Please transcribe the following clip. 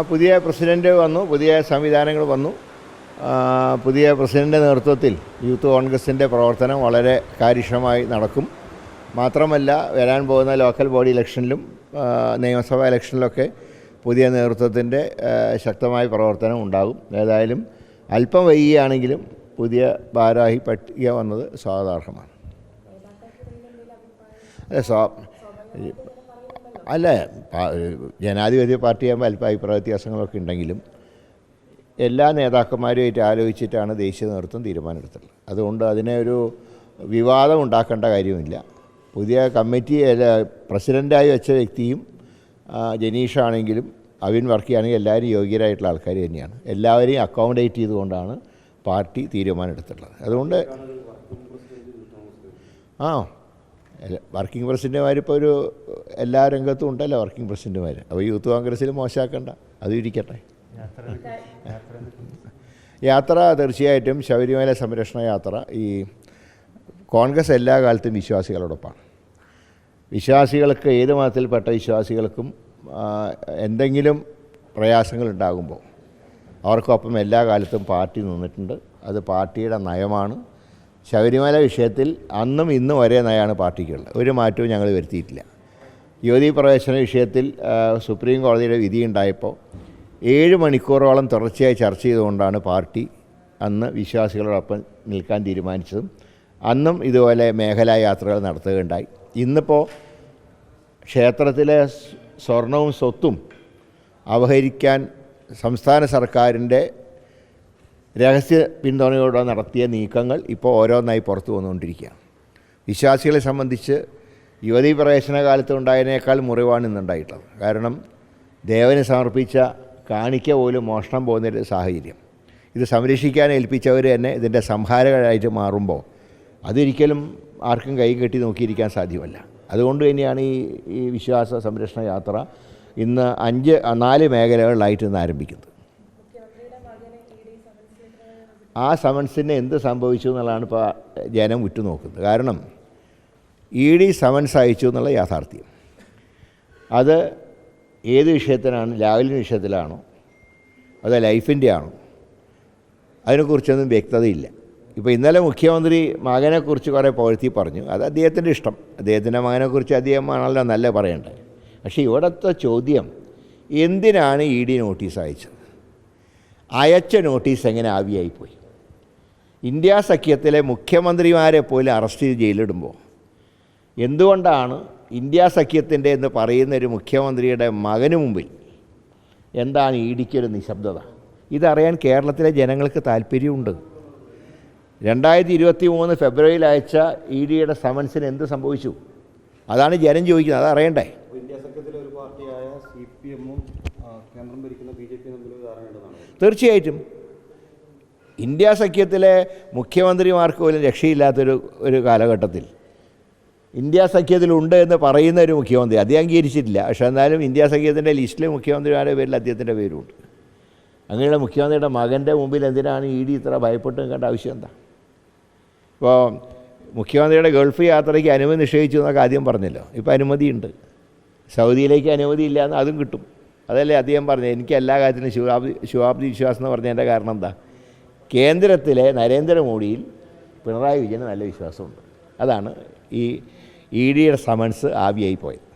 പുതിയ പ്രസിഡന്റ് വന്നു പുതിയ സംവിധാനങ്ങൾ വന്നു. പുതിയ പ്രസിഡന്റെ നേതൃത്വത്തിൽ യൂത്ത് കോൺഗ്രസിന്റെ പ്രവർത്തനം വളരെ കാര്യക്ഷമമായി നടക്കും. മാത്രമല്ല വരാൻ പോകുന്ന ലോക്കൽ ബോഡി ഇലക്ഷനിലും നിയമസഭാ ഇലക്ഷനിലൊക്കെ പുതിയ നേതൃത്വത്തിന്റെ ശക്തമായ പ്രവർത്തനം ഉണ്ടാകും. ഏതായാലും അല്പം വൈകിയാണെങ്കിലും പുതിയ ഭാരവാഹി പട്ടിക വന്നത് സ്വാഗതാർഹമാണ്. അല്ല സ്വാ അല്ല ജനാധിപത്യ പാർട്ടിയാകുമ്പോൾ അല്പം അഭിപ്രായ വ്യത്യാസങ്ങളൊക്കെ ഉണ്ടെങ്കിലും എല്ലാ നേതാക്കന്മാരുമായിട്ട് ആലോചിച്ചിട്ടാണ് ദേശീയ നേതൃത്വം തീരുമാനമെടുത്തുള്ളത് അതുകൊണ്ട് അതിനെ ഒരു വിവാദം ഉണ്ടാക്കേണ്ട കാര്യമില്ല പുതിയ കമ്മിറ്റി പ്രസിഡന്റായി വെച്ച വ്യക്തിയും ജനീഷാണെങ്കിലും അവിൻ വർക്ക് ചെയ്യുകയാണെങ്കിൽ എല്ലാവരും യോഗ്യരായിട്ടുള്ള ആൾക്കാർ തന്നെയാണ്. എല്ലാവരെയും അക്കോമഡേറ്റ് ചെയ്തുകൊണ്ടാണ് പാർട്ടി തീരുമാനമെടുത്തിട്ടുള്ളത്. അതുകൊണ്ട് ആ വർക്കിംഗ് പ്രസിഡന്റുമാർ ഇപ്പോൾ ഒരു എല്ലാ രംഗത്തും ഉണ്ടല്ലോ വർക്കിംഗ് പ്രസിഡന്റുമാർ അപ്പോൾ യൂത്ത് കോൺഗ്രസ്സിൽ മോശമാക്കണ്ട അത് ഇരിക്കട്ടെ. യാത്ര തീർച്ചയായിട്ടും ശബരിമല സംരക്ഷണ യാത്ര ഈ കോൺഗ്രസ് എല്ലാ കാലത്തും വിശ്വാസികളോടൊപ്പമാണ് വിശ്വാസികൾക്ക് ഏത് മതത്തിൽപ്പെട്ട വിശ്വാസികൾക്കും എന്തെങ്കിലും പ്രയാസങ്ങൾ ഉണ്ടാകുമ്പോൾ അവർക്കൊപ്പം എല്ലാ കാലത്തും പാർട്ടി നിന്നിട്ടുണ്ട്. അത് പാർട്ടിയുടെ നയമാണ്. ശബരിമല വിഷയത്തിൽ അന്നും ഇന്നും ഒരേ നയമാണ് പാർട്ടിക്കുള്ളത്. ഒരു മാറ്റവും ഞങ്ങൾ വരുത്തിയിട്ടില്ല. യുവതി പ്രവേശന വിഷയത്തിൽ സുപ്രീം കോടതിയുടെ വിധി ഉണ്ടായപ്പോൾ ഏഴ് മണിക്കൂറോളം തുടർച്ചയായി ചർച്ച ചെയ്തുകൊണ്ടാണ് പാർട്ടി അന്ന് വിശ്വാസികളോടൊപ്പം നിൽക്കാൻ തീരുമാനിച്ചതും അന്നും ഇതുപോലെ മേഖലാ യാത്രകൾ നടത്തുകയുണ്ടായി. ഇന്നിപ്പോൾ ക്ഷേത്രത്തിലെ സ്വർണവും സ്വത്തും അപഹരിക്കാൻ സംസ്ഥാന സർക്കാരിന്റെ രഹസ്യ പിന്തുണയോടെ നടത്തിയ നീക്കങ്ങൾ ഇപ്പോൾ ഓരോന്നായി പുറത്തു വന്നുകൊണ്ടിരിക്കുകയാണ്. വിശ്വാസികളെ സംബന്ധിച്ച് യുവതീ പ്രവേശന കാലത്ത് ഉണ്ടായതിനേക്കാൾ മുറിവാണ് ഇന്നുണ്ടായിട്ടുള്ളത്. കാരണം ദേവന് സമർപ്പിച്ച കാണിക്ക പോലും മോഷണം പോകുന്നൊരു സാഹചര്യം. ഇത് സംരക്ഷിക്കാൻ ഏൽപ്പിച്ചവർ തന്നെ ഇതിന്റെ സംഹാരകരായിട്ട് മാറുമ്പോൾ അതൊരിക്കലും ആർക്കും കൈ കെട്ടി നോക്കിയിരിക്കാൻ സാധ്യമല്ല. അതുകൊണ്ട് തന്നെയാണ് ഈ ഈ വിശ്വാസ സംരക്ഷണ യാത്ര ഇന്ന് അഞ്ച് നാല് മേഖലകളിലായിട്ട് ഇന്ന് ആരംഭിക്കുന്നത്. ആ സമൻസിന് എന്ത് സംഭവിച്ചു എന്നുള്ളതാണ് ഇപ്പോൾ ജനം ഉറ്റുനോക്കുന്നത്. കാരണം ഇ ഡി സമൻസ് അയച്ചു എന്നുള്ള യാഥാർത്ഥ്യം. അത് ഏത് വിഷയത്തിനാണ്? ലാവലിൻ വിഷയത്തിലാണോ? അതോ ലൈഫിന്റെ ആണോ അതിനെക്കുറിച്ചൊന്നും വ്യക്തതയില്ല. ഇപ്പോൾ ഇന്നലെ മുഖ്യമന്ത്രി മകനെക്കുറിച്ച് കുറേ പുകഴ്ത്തി പറഞ്ഞു. അത് അദ്ദേഹത്തിന്റെ ഇഷ്ടം. അദ്ദേഹത്തിന്റെ മകനെക്കുറിച്ച് അദ്ദേഹമാണല്ലോ നല്ല പറയേണ്ടത്. പക്ഷേ ഇവിടുത്തെ ചോദ്യം എന്തിനാണ് ഇ ഡി നോട്ടീസ് അയച്ചത്? അയച്ച നോട്ടീസ് എങ്ങനെ ആവിയായിപ്പോയി? ഇന്ത്യ സഖ്യത്തിലെ മുഖ്യമന്ത്രിമാരെ പോലും അറസ്റ്റ് ചെയ്ത് ജയിലിടുമ്പോൾ എന്തുകൊണ്ടാണ് ഇന്ത്യ സഖ്യത്തിന്റെ എന്ന് പറയുന്ന ഒരു മുഖ്യമന്ത്രിയുടെ മകന് മുമ്പിൽ എന്താണ് ഇ ഡിക്കൊരു നിശബ്ദത? ഇതറിയാൻ കേരളത്തിലെ ജനങ്ങൾക്ക് താല്പര്യമുണ്ട്. രണ്ടായിരത്തി ഇരുപത്തി മൂന്ന് ഫെബ്രുവരിയിൽ അയച്ച ഇ ഡിയുടെ സമൻസിന് എന്ത് സംഭവിച്ചു? അതാണ് ജനം ചോദിക്കുന്നത് അത് അറിയണ്ടേ? തീർച്ചയായിട്ടും. ഇന്ത്യ സഖ്യത്തിലെ മുഖ്യമന്ത്രിമാർക്ക് പോലും രക്ഷയില്ലാത്തൊരു ഒരു കാലഘട്ടത്തിൽ. ഇന്ത്യ സഖ്യത്തിലുണ്ട് എന്ന് പറയുന്ന ഒരു മുഖ്യമന്ത്രി അത് അംഗീകരിച്ചിട്ടില്ല പക്ഷേ എന്നാലും ഇന്ത്യ സഖ്യത്തിന്റെ ലിസ്റ്റിലെ മുഖ്യമന്ത്രിമാരുടെ പേരിൽ അദ്ദേഹത്തിന്റെ പേരുണ്ട്. അങ്ങനെയുള്ള മുഖ്യമന്ത്രിയുടെ മകന്റെ മുമ്പിൽ എന്തിനാണ് ഇ ഡി ഇത്ര ഭയപ്പെട്ട് നിൽക്കേണ്ട ആവശ്യം എന്താ? ഇപ്പോൾ മുഖ്യമന്ത്രിയുടെ ഗൾഫ് യാത്രയ്ക്ക് അനുമതി നിഷേധിച്ചു എന്നൊക്കെ ആദ്യം പറഞ്ഞല്ലോ. ഇപ്പോൾ അനുമതിയുണ്ട്. സൗദിയിലേക്ക് അനുമതി ഇല്ല എന്ന് അതും കിട്ടും. അതല്ലേ അദ്ദേഹം പറഞ്ഞത്? എനിക്ക് എല്ലാ കാര്യത്തിനും ശിവാബ്ദി ശിവാബ്ദി വിശ്വാസം എന്ന് പറഞ്ഞതിന്റെ കാരണം എന്താ? കേന്ദ്രത്തിലെ നരേന്ദ്രമോദിയിൽ പിണറായി വിജയന് നല്ല വിശ്വാസമുണ്ട്. അതാണ് ഈ ഇ ഡിയുടെ സമൻസ് ആവിയായി പോയത്.